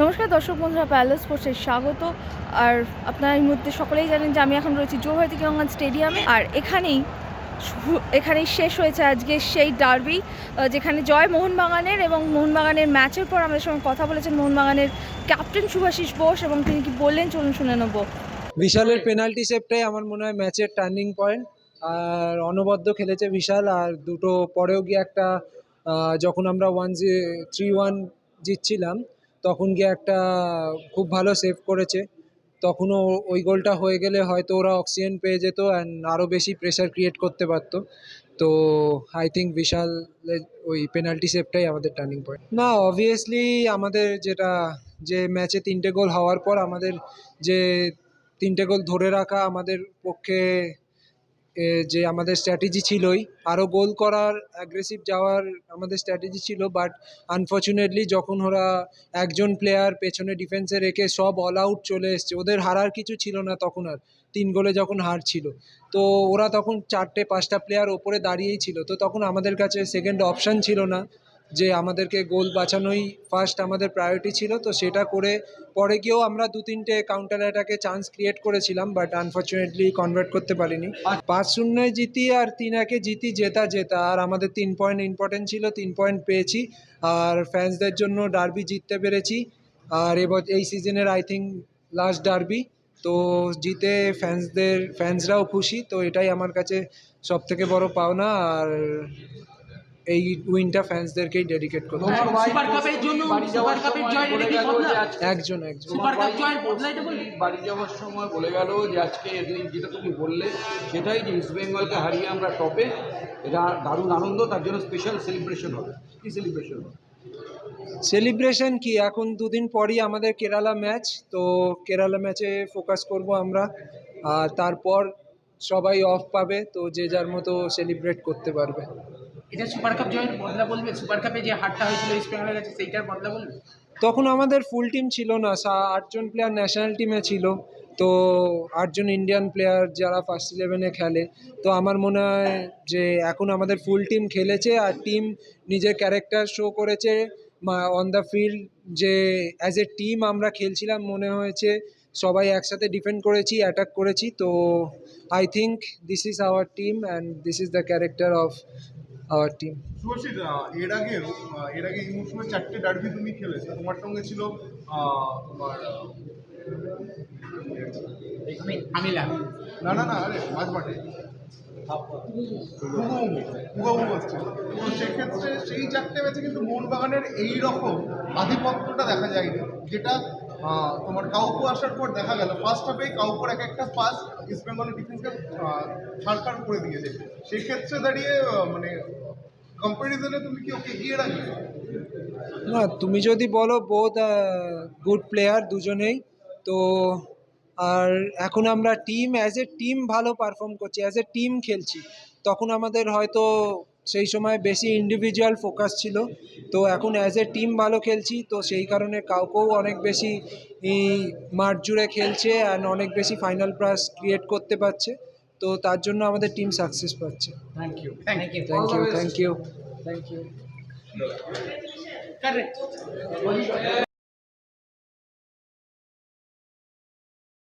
নমস্কার দর্শক বন্ধুরা, প্যালেস স্পোর্টসের স্বাগত। আর আপনারা এই মুহূর্তে সকলেই জানেন যে আমি এখন রয়েছি জোহরতি কিরঙ্গন স্টেডিয়ামে। আর এখানেই এখানেই শেষ হয়েছে আজকে সেই ডার্বি যেখানে জয় মোহনবাগানের এবং মোহনবাগানের ম্যাচের পর আমাদের সঙ্গে কথা বলেছেন মোহনবাগানের ক্যাপ্টেন শুভাশিস বোস এবং তিনি কি বললেন চলুন শুনে নেব। বিশালের পেনাল্টি সেভটাই আমার মনে হয় ম্যাচের টার্নিং পয়েন্ট। আর অনবদ্য খেলেছে বিশাল, আর দুটো পরেও গিয়ে একটা যখন আমরা ওয়ান থ্রি ওয়ান জিতছিলাম তখন গিয়ে একটা খুব ভালো সেভ করেছে। তখনও ওই গোলটা হয়ে গেলে হয়তো ওরা অক্সিজেন পেয়ে যেত অ্যান্ড আরও বেশি প্রেশার ক্রিয়েট করতে পারতো। তো আই থিঙ্ক বিশাল ওই পেনাল্টি সেভটাই আমাদের টার্নিং পয়েন্ট না অবভিয়াসলি আমাদের যেটা, যে ম্যাচে তিনটে গোল হওয়ার পর আমাদের যে তিনটে গোল ধরে রাখা আমাদের পক্ষে যে আমাদের স্ট্র্যাটেজি ছিলই আরও গোল করার অ্যাগ্রেসিভ যাওয়ার আমাদের স্ট্র্যাটেজি ছিল বাট আনফর্চুনেটলি যখন ওরা একজন প্লেয়ার পেছনে ডিফেন্সে রেখে সব অল আউট চলে এসছে, ওদের হারার কিছু ছিল না তখন আর, তিন গোলে যখন হার ছিল। তো ওরা তখন চারটে, পাঁচটা প্লেয়ার ওপরে দাঁড়িয়েই ছিল, তো তখন আমাদের কাছে সেকেন্ড অপশান ছিল না। যে আমাদেরকে গোল বাঁচানোই ফার্স্ট আমাদের প্রায়োরিটি ছিল, তো সেটা করে পরে গিয়েও আমরা দু তিনটে কাউন্টার অ্যাটাকে চান্স ক্রিয়েট করেছিলাম বাট আনফর্চুনেটলি কনভার্ট করতে পারিনি। পাঁচ শূন্যে জিতি আর তিন একে জিতি জেতা জেতা। আর আমাদের তিন পয়েন্ট ইম্পর্টেন্ট ছিল, তিন পয়েন্ট পেয়েছি। আর ফ্যান্সদের জন্য ডার্বি জিততে পেরেছি। আর এবার এই সিজনের আই থিঙ্ক লাস্ট ডার্বি তো জিতে ফ্যান্সদের ফ্যান্সরাও খুশি, তো এটাই আমার কাছে সব থেকে বড় পাওনা। আর এই উইনটা ফ্যান্সদেরকেই ডেডিকেট করতে চাই। সুপার কাপের জন্য সুপার কাপের জয় এটা কি একজন একজন। সুপার কাপ জয়ের বদলা এটা বললি বাড়ি যাওয়ার সময় বলে গেল যে আজকে এদিন যেটা তুমি বললে সেটাই যে ইস্ট বেঙ্গলকে হারিয়ে আমরা টপে এটা দারুণ আনন্দ তার জন্য স্পেশাল সেলিব্রেশন হবে। কি সেলিব্রেশন হবে? সেলিব্রেশন কি? এখন দুদিন পরই আমাদের কেরালা ম্যাচ তো কেরালা ম্যাচে ফোকাস করব আমরা। আর তারপর সবাই অফ পাবে তো যে যার মতো সেলিব্রেট করতে পারবে। এটা সুপার কাপ জয়ের বদলা বলবে? সুপার কাপে যে হারটা হয়েছিল ইস্ট বেঙ্গলের কাছে, সেইটার বদলা বলবে? তখন আমাদের ফুল টিম ছিল না আটজন প্লেয়ার ন্যাশনাল টিমে ছিল। তো আটজন ইন্ডিয়ান প্লেয়ার যারা ফার্স্ট ইলেভেনে খেলে, তো আমার মনে হয় যে এখন আমাদের ফুল টিম খেলেছে আর টিম নিজের ক্যারেক্টার শো করেছে। অন দ্য ফিল্ড যে অ্যাজ এ টিম আমরা খেলছিলাম, মনে হয়েছে সবাই একসাথে ডিফেন্ড করেছি অ্যাটাক করেছি। তো I think this is our team and this is the character of our team Subhashree এর আগেও এর আগে এই মৌসুমে চারটে ডার্বি তুমি খেলেছো। তোমার সঙ্গে ছিল তোমার আহ, আমি আমিলা। না না না আরে মাঝ মাঠে সেক্ষেত্রে সেই চারটে ম্যাচে কিন্তু মোহনবাগানের এই রকম আধিপত্যটা দেখা যায়নি যেটা তোমার কাউকো আসার পর দেখা গেল। ফার্স্ট হাফেই কাউকোর এক একটা পাস ইস্ট বেঙ্গলের ডিফেন্সকে ছাড়খাড় করে দিয়েছে। সেই ক্ষেত্রে দাঁড়িয়ে মানে কম্পারিজনে তুমি কি ওকে এগিয়ে রাখবে না, তুমি যদি বলো বোধ গুড প্লেয়ার দুজনেই, তো, আর এখন আমরা টিম অ্যাজ এ টিম ভালো পারফর্ম করছি অ্যাজ এ টিম খেলছি, তখন আমাদের হয়তো সেই সময় বেশি ইন্ডিভিজুয়াল ফোকাস ছিল, তো এখন অ্যাজ এ টিম ভালো খেলছি, তো সেই কারণে কাউকেও অনেক বেশি মাঠ জুড়ে খেলছে অ্যান্ড অনেক বেশি ফাইনাল প্রাস ক্রিয়েট করতে পারছে। তো তার জন্য আমাদের টিম সাকসেস পাচ্ছে। Thank you thank you thank you thank you thank you